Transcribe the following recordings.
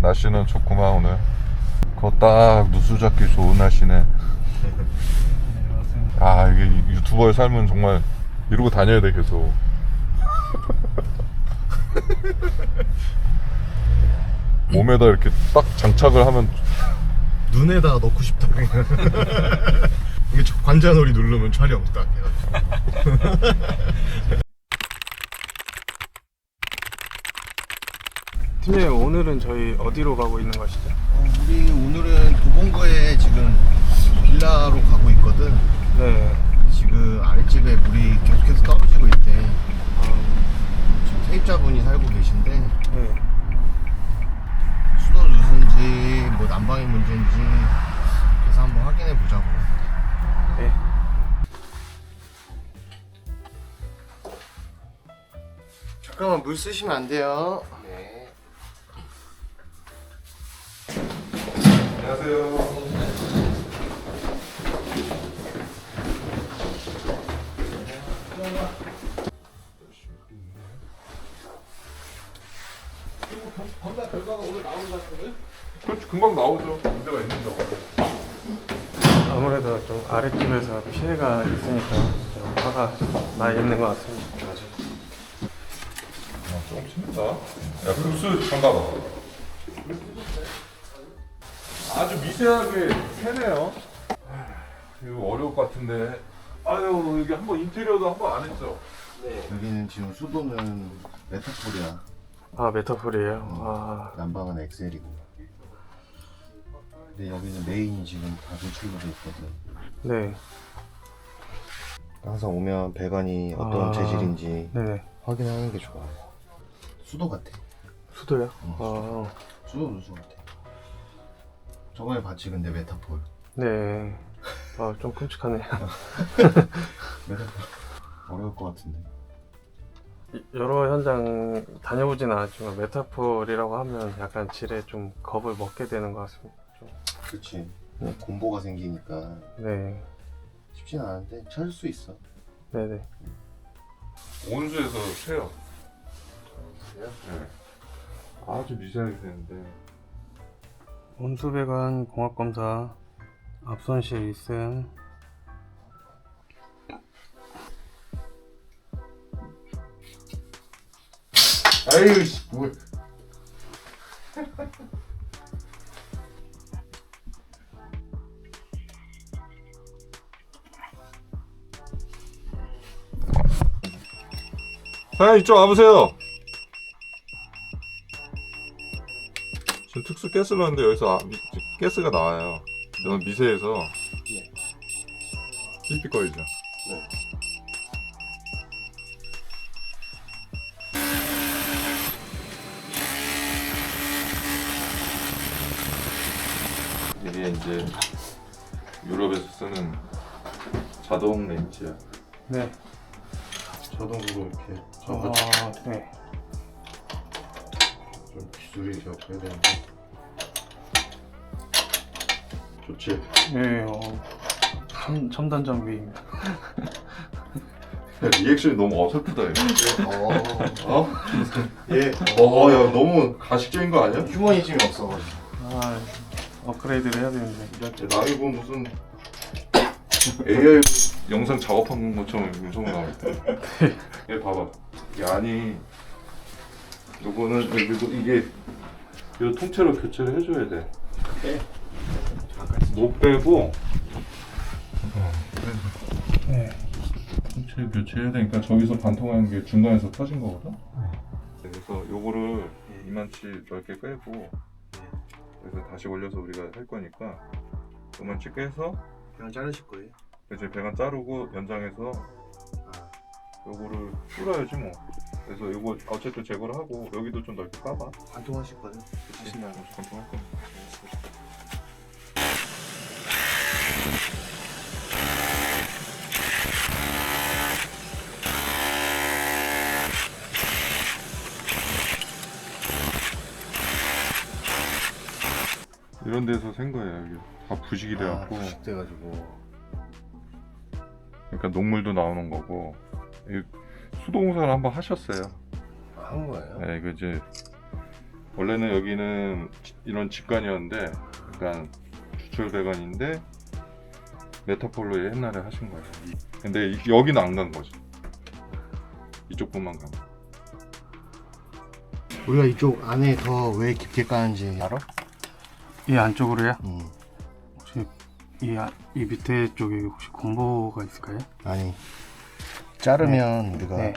날씨는 좋구만 오늘. 그거 딱 누수 잡기 좋은 날씨네. 아 이게 유튜버의 삶은 정말 이러고 다녀야 돼 계속. 몸에다 이렇게 딱 장착을 하면 눈에다가 넣고 싶다. 이게 저 관자놀이 누르면 촬영 딱 해가지고. 팀장님 오늘은 저희 어디로 가고 있는 것이죠? 어, 우리 오늘은 도봉거에 지금 빌라로 가고 있거든. 네. 지금 아랫집에 물이 계속해서 떨어지고 있대. 어, 지금 세입자분이 살고 계신데 네. 수도 누수인지 뭐 난방이 문제인지 그래서 한번 확인해 보자고. 네. 잠깐만 물 쓰시면 안 돼요. 안녕하세요. 그렇지 금방 나오죠. 문제가 있는 거. 아무래도 좀 아랫집에서 피해가 있으니까 좀 화가 나 있는 것 같습니다. 아, 조금 심했다. 야, 급수 잠가봐. 아주 미세하게 새네요. 이거 어려울 것 같은데. 아유, 이게 한번 인테리어도 한번 안 했죠? 여기는 지금 수도는 메타폴이야. 아 메타폴이에요. 아 난방은 엑셀이고. 근데 여기는 메인이 지금 다 노출로 돼 있거든. 네. 항상 오면 배관이 어떤 아. 재질인지 네네. 확인하는 게 좋아. 수도 같아. 수도요? 응, 아 수도 누수 같아. 저번에 봤지 근데 메타폴. 네. 아 좀 끔찍하네요. 메타폴. 어려울 것 같은데. 이- 여러 현장 다녀보진 않았지만 메타폴이라고 하면 약간 질에 좀 겁을 먹게 되는 것 같습니다. 좀. 그렇지. 네. 공보가 생기니까 네. 쉽진 않은데 찾을 수 있어. 네네. 온수에서 새요. 네. 아주 미세하게 새는데. 온수배관 공합검사 앞손실 있음. 아유 씨 뭘. 사장님 이쪽 와보세요. 특수 가스를 하는데 여기서 아- 미- 가스가 나와요. 너무 미세해서 삐삐거리죠. 네. 이게 이제 유럽에서 쓰는 자동 렌치야. 네. 자동으로 이렇게 아, 네. 좀 기술이 적어야 되는데. 좋지. 네, 어, 첨, 첨단 장비입니다. 리액션이 너무 어설프다 이거. 어. 어? 예. 어, 야 너무 가식적인 거 아니야? 휴머니즘이 없어. 아, 업그레이드를 해야 되는데. 나이 뭐 무슨 AI 영상 작업한 것처럼 음성 나올 때. 얘 봐봐. 이 안이 요거는 그리고 이게 요 통째로 교체를 해줘야 돼. 못 빼고 네. 통째 교체해야 되니까 저기서 반통하는 게 중간에서 터진 거거든. 그래서 요거를 이만치 넓게 빼고 그래서 다시 올려서 우리가 할 거니까 이만치 빼서 그냥 자르실 거예요? 이제 배관 자르고 연장해서 아. 요거를 뚫어야지 뭐. 그래서 요거 어쨌든 제거를 하고 여기도 좀 넓게 까봐. 관통하실 거예요? 하신다고 관통할 거. 이런 데서 센 거예요 여기 다 부식이 아, 돼갖고 부식돼가지고. 그러니까 녹물도 나오는 거고 이 수도공사를 한번 하셨어요 아, 한 거예요? 네, 이거 이제 원래는 여기는 지- 이런 직관이었는데 약간 주철 배관인데 메타폴로 옛날에 하신 거예요. 근데 이- 여기는 안 간 거죠. 이쪽 분만 간 거. 우리가 이쪽 안에 더 왜 깊게 까는지 알아? 이 안쪽으로요? 음. 혹시 이, 아- 이 밑에 쪽에 혹시 공보가 있을까요? 아니 자르면 우리가 네.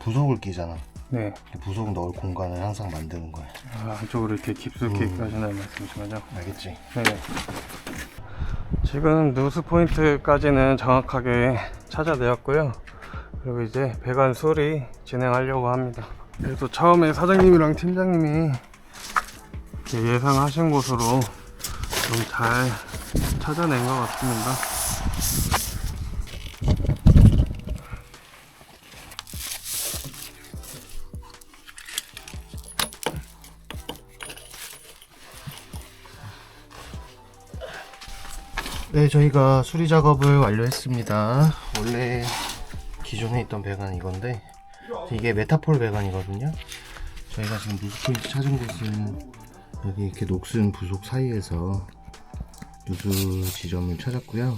부속을 끼잖아. 네. 부속 넣을 공간을 항상 만드는 거야. 아, 안쪽으로 이렇게 깊숙이 음. 가신다는 말씀이신 거죠? 알겠지? 네. 지금 누스 포인트까지는 정확하게 찾아내었고요. 그리고 이제 배관 수리 진행하려고 합니다. 그래서 처음에 사장님이랑 팀장님이 예상하신 곳으로 좀 잘 찾아낸 것 같습니다. 네, 저희가 수리 작업을 완료했습니다. 원래 기존에 있던 배관 이건데 이게 메타폴 배관이거든요. 저희가 지금 누수 포인트 찾은 곳은 여기 이렇게 녹슨 부속 사이에서 누수 지점을 찾았고요.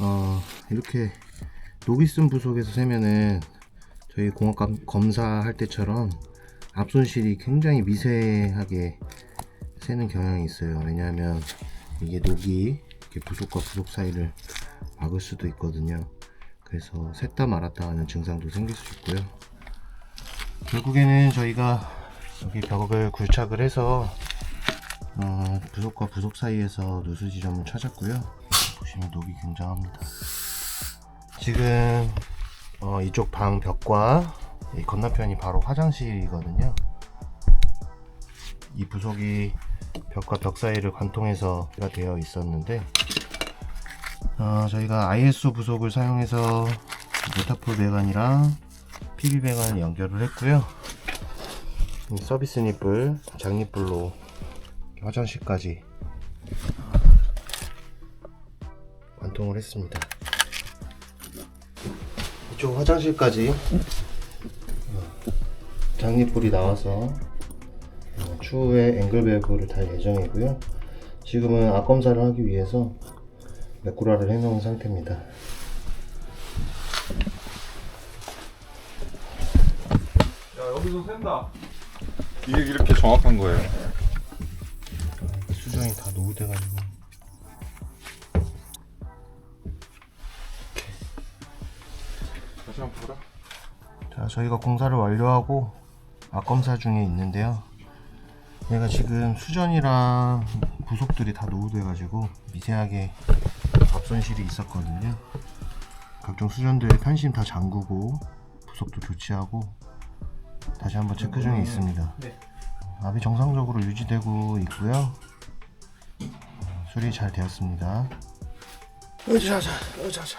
어, 이렇게 쓴 부속에서 세면은 저희 공학 감- 검사할 때처럼 앞손실이 굉장히 미세하게 새는 경향이 있어요. 왜냐하면 이게 녹이 이렇게 부속과 부속 사이를 막을 수도 있거든요. 그래서 샜다 말았다 하는 증상도 생길 수 있고요. 결국에는 저희가 여기 벽을 굴착을 해서 어, 부속과 부속 사이에서 누수 지점을 찾았고요. 보시면 녹이 굉장합니다. 지금 어, 이쪽 방 벽과 이 건너편이 바로 화장실이거든요. 이 부속이 벽과 벽 사이를 관통해서가 되어 있었는데 어, 저희가 ISO 부속을 사용해서 메타폴 배관이랑 PB 배관을 연결을 했고요. 이 서비스 니플, 장니플로 화장실까지 관통을 했습니다. 이쪽 화장실까지 어, 장니플이 나와서 어, 추후에 앵글 밸브를 달 예정이고요. 지금은 앞 검사를 하기 위해서 메꾸라를 해 놓은 상태입니다. 야 여기서 샌다. 이게 이렇게 정확한 거예요. 수정이 다 노후돼가지고 다시 한번 보라. 자 저희가 공사를 완료하고 앞 검사 중에 있는데요. 얘가 지금 수전이랑 부속들이 다 노후돼 가지고 미세하게 앞손실이 있었거든요. 각종 수전들 편심 다 잠그고 부속도 교체하고 다시 한번 체크 중에 있습니다. 네. 압이 정상적으로 유지되고 있고요. 수리 잘 되었습니다. 으자자, 으자자.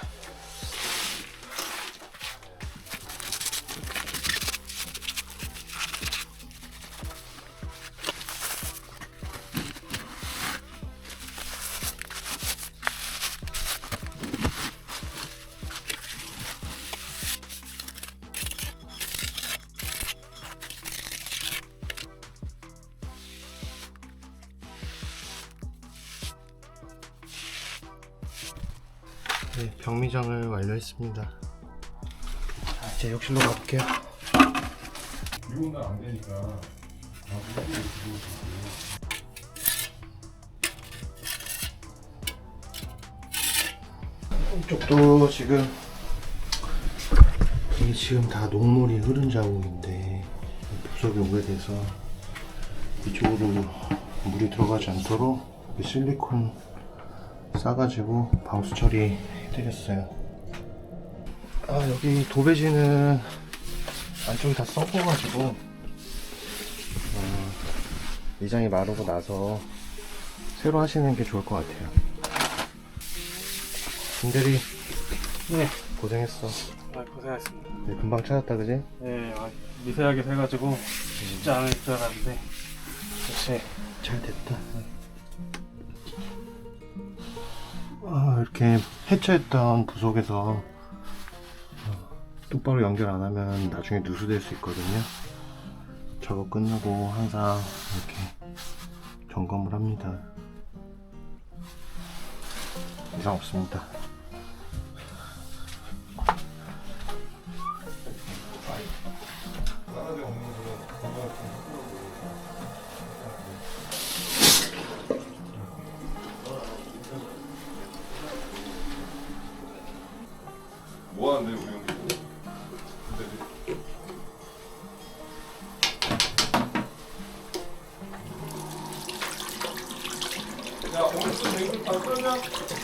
네, 병미장을 완료했습니다. 자, 이제 욕실로 가볼게요. 이거는 안 되니까. 이쪽도 지금 이게 지금 다 녹물이 흐른 자국인데 부속이 오래돼서 이쪽으로 물이 들어가지 않도록 이 실리콘 싸가지고 방수 처리 해드렸어요. 아 여기 도배지는 안쪽이 다 썩어가지고 어, 미장이 마르고 나서 새로 하시는 게 좋을 것 같아요. 김대리 네. 고생했어. 아, 고생하셨습니다. 네, 금방 찾았다 그지? 네, 아, 미세하게 새가지고 쉽지 않을 줄 알았는데 역시 잘 됐다. 이렇게 해체했던 부속에서 어, 똑바로 연결 안 하면 나중에 누수될 수 있거든요. 작업 끝나고 항상 이렇게 점검을 합니다. 이상 없습니다.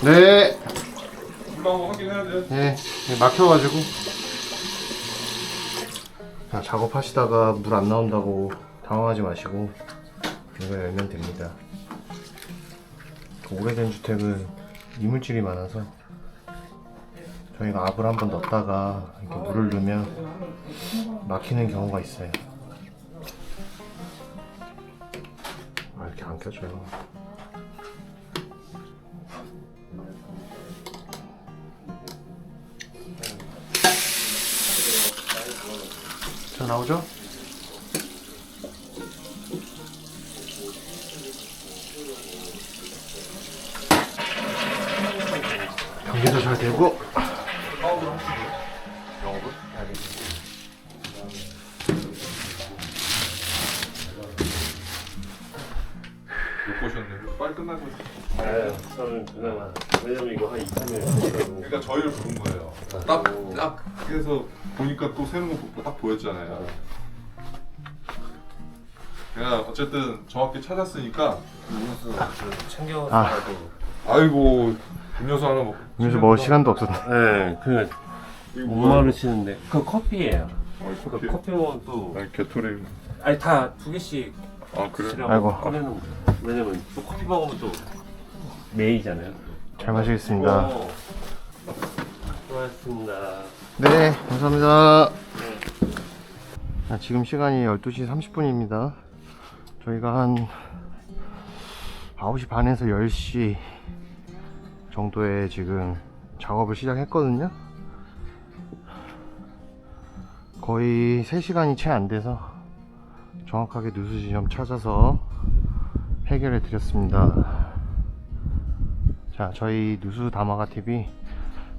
네. 네, 네, 막혀가지고. 자, 작업하시다가 물 안 나온다고 당황하지 마시고 이거 열면 됩니다. 그 오래된 주택은 이물질이 많아서 저희가 압을 한번 넣었다가 이렇게 물을 넣으면 막히는 경우가 있어요. 아, 이렇게 안 켜져요. 자, 나오죠? 경계도 잘 되고 못 보셨네. 빨리 끝나고. 네, 저는 그나마 왜냐면 이거 한 2, 3일 그러니까 저희를 부른 거예요. 딱, 딱 해서 보니까 또 새로운 거딱 보였잖아요. 그냥 어쨌든 정확히 찾았으니까 챙겨서라도 아이고 음료수 하나 먹고 음료수 먹을 시간도 없었네 네, 그 이거 못 뭐야? 마르시는데 그 커피예요. 그 커피 커피 먹으면 또 아니 개토리 아니 다 두 개씩 아 그래? 아이고. 꺼내는. 왜냐면 또 커피 먹으면 또 메이잖아요. 잘 마시겠습니다 어. 수고하셨습니다. 네 감사합니다. 자, 지금 시간이 12시 30분입니다. 저희가 한 9시 반에서 10시 정도에 지금 작업을 시작했거든요. 거의 3시간이 채 안 돼서 정확하게 누수 지점 찾아서 해결해 드렸습니다. 자 저희 누수 다마가 TV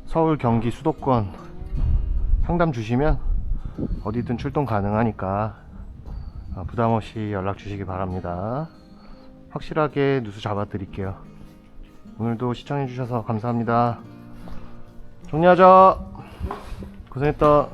서울 경기 수도권 상담 주시면 어디든 출동 가능하니까 어, 부담 없이 연락 주시기 바랍니다. 확실하게 누수 잡아 드릴게요. 오늘도 시청해 주셔서 감사합니다. 정리하자. 고생했다.